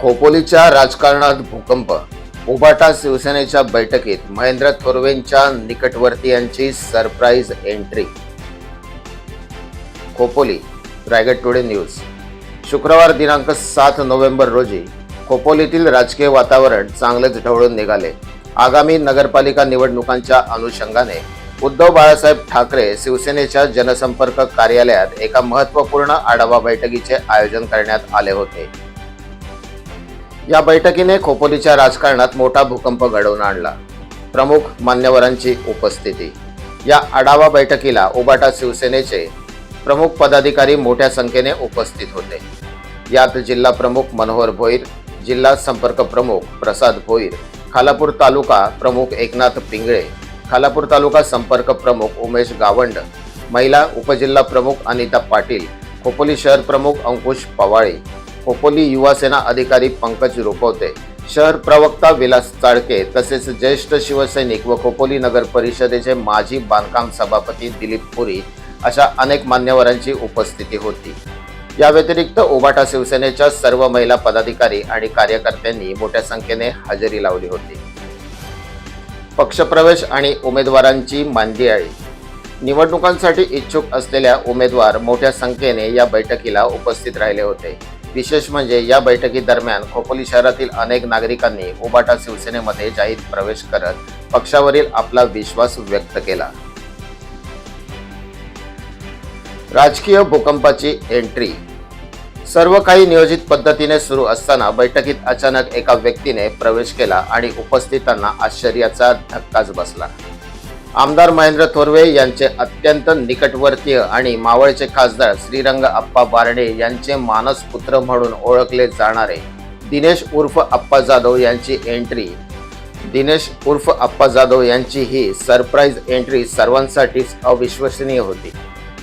खोपोलीच्या राजकारणात भूकंप. उबाटा शिवसेनेच्या बैठकीत महेंद्र थोरवेंच्या निकटवर्तीयांची surprise entry. Khopoli Raigad today news. शुक्रवार दिनांक सात नोव्हेंबर रोजी खोपोलीतील राजकीय वातावरण चांगलेच ढवळून निघाले. आगामी नगरपालिका निवडणुकांच्या अनुषंगाने उद्धव बाळासाहेब ठाकरे शिवसेनेच्या जनसंपर्क कार्यालयात एका महत्त्वपूर्ण आढावा बैठकीचे आयोजन करण्यात आले होते. या बैठकीने खोपोलीच्या राजकारणात मोठा भूकंप घडवून आणला. प्रमुख मान्यवरांची उपस्थिती. या आढावा बैठकीला उबाटा शिवसेनेचे प्रमुख पदाधिकारी मोठ्या संख्येने उपस्थित होते. यात जिल्हा प्रमुख मनोहर भोईर जिल्हा संपर्क प्रमुख प्रसाद भोईर खालापूर तालुका प्रमुख एकनाथ पिंगळे खालापूर तालुका संपर्क प्रमुख उमेश गावंड महिला उपजिल्हा प्रमुख अनिता पाटील खोपोली शहर प्रमुख अंकुश पवाळे खोपोली युवासेना अधिकारी पंकज रुपवते शहर प्रवक्ता विलास चाळके तसेच ज्येष्ठ शिवसैनिक व खोपोली नगर परिषदेचे माजी बांधकाम सभापती दिलीप पुरी अशा अनेक मान्यवरांची उपस्थिती होती. या व्यतिरिक्त ओबाटा शिवसेनेच्या सर्व महिला पदाधिकारी आणि कार्यकर्त्यांनी मोठ्या संख्येने हजेरी लावली होती. पक्षप्रवेश आणि उमेदवारांची मांदियाळी. निवडणुकांसाठी इच्छुक असलेल्या उमेदवार मोठ्या संख्येने या बैठकीला उपस्थित राहिले होते. विशेष म्हणजे या बैठकीदरम्यान खोपोली शहरातील अनेक नागरिकांनी उबाटा शिवसेनेमध्ये जाहीर प्रवेश करत पक्षावरील आपला विश्वास व्यक्त केला. राजकीय भूकंपाची एंट्री. सर्व काही नियोजित पद्धतीने सुरू असताना बैठकीत अचानक एका व्यक्तीने प्रवेश केला आणि उपस्थितांना आश्चर्याचा धक्काच बसला. आमदार महेंद्र थोरवे यांचे अत्यंत निकटवर्तीय आणि मावळचे खासदार श्रीरंग अप्पा बारडे यांचे मानस पुत्र म्हणून ओळखले जाणारे दिनेश उर्फ अप्पा जाधव यांची एंट्री दिनेश उर्फ अप्पा जाधव यांची ही सरप्राईज एंट्री सर्वांसाठीच अविश्वसनीय होती.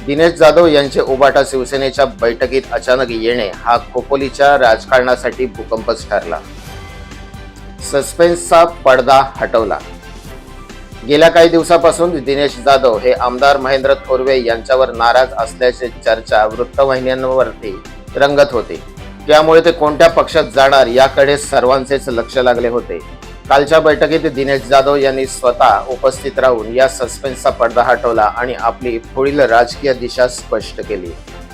दिनेश जाधव यांचे उबाटा शिवसेनेच्या बैठकीत अचानक येणे हा खोपोलीच्या राजकारणासाठी भूकंपच ठरला. सस्पेन्सचा पडदा हटवला. गेल्या काही दिवसापासून दिनेश जाधव हे आमदार महेंद्र थोरवे यांच्यावर नाराज असल्याची चर्चा वृत्तवाहिन्यांवरती रंगत होती. त्यामुळे ते कोणत्या पक्षात जाणार याकडे सर्वांचेच लक्ष लागले होते. कालच्या बैठकीत दिनेश जाधव यांनी स्वतः उपस्थित राहून या सस्पेन्सचा पडदा हटवला आणि आपली पुढील राजकीय दिशा स्पष्ट केली.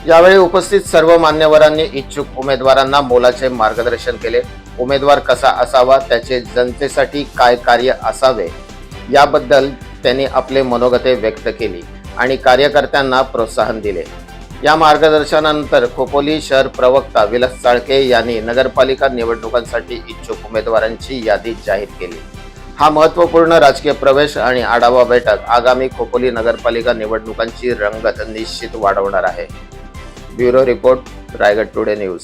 यावेळी उपस्थित सर्व मान्यवरांनी इच्छुक उमेदवारांना मोलाचे मार्गदर्शन केले. उमेदवार कसा असावा त्याचे जनतेसाठी काय कार्य असावे याबद्दल त्यांनी आपले मनोगते व्यक्त केली आणि कार्यकर्त्यांना प्रोत्साहन दिले. या मार्गदर्शनानंतर खोपोली शहर प्रवक्ता विलास चाळके यांनी नगरपालिका निवडणुकांसाठी इच्छुक उमेदवारांची यादी जाहीर केली. हा महत्त्वपूर्ण राजकीय प्रवेश आणि आढावा बैठक आगामी खोपोली नगरपालिका निवडणुकांची रंगत निश्चित वाढवणार आहे. Bureau report Raigad today news.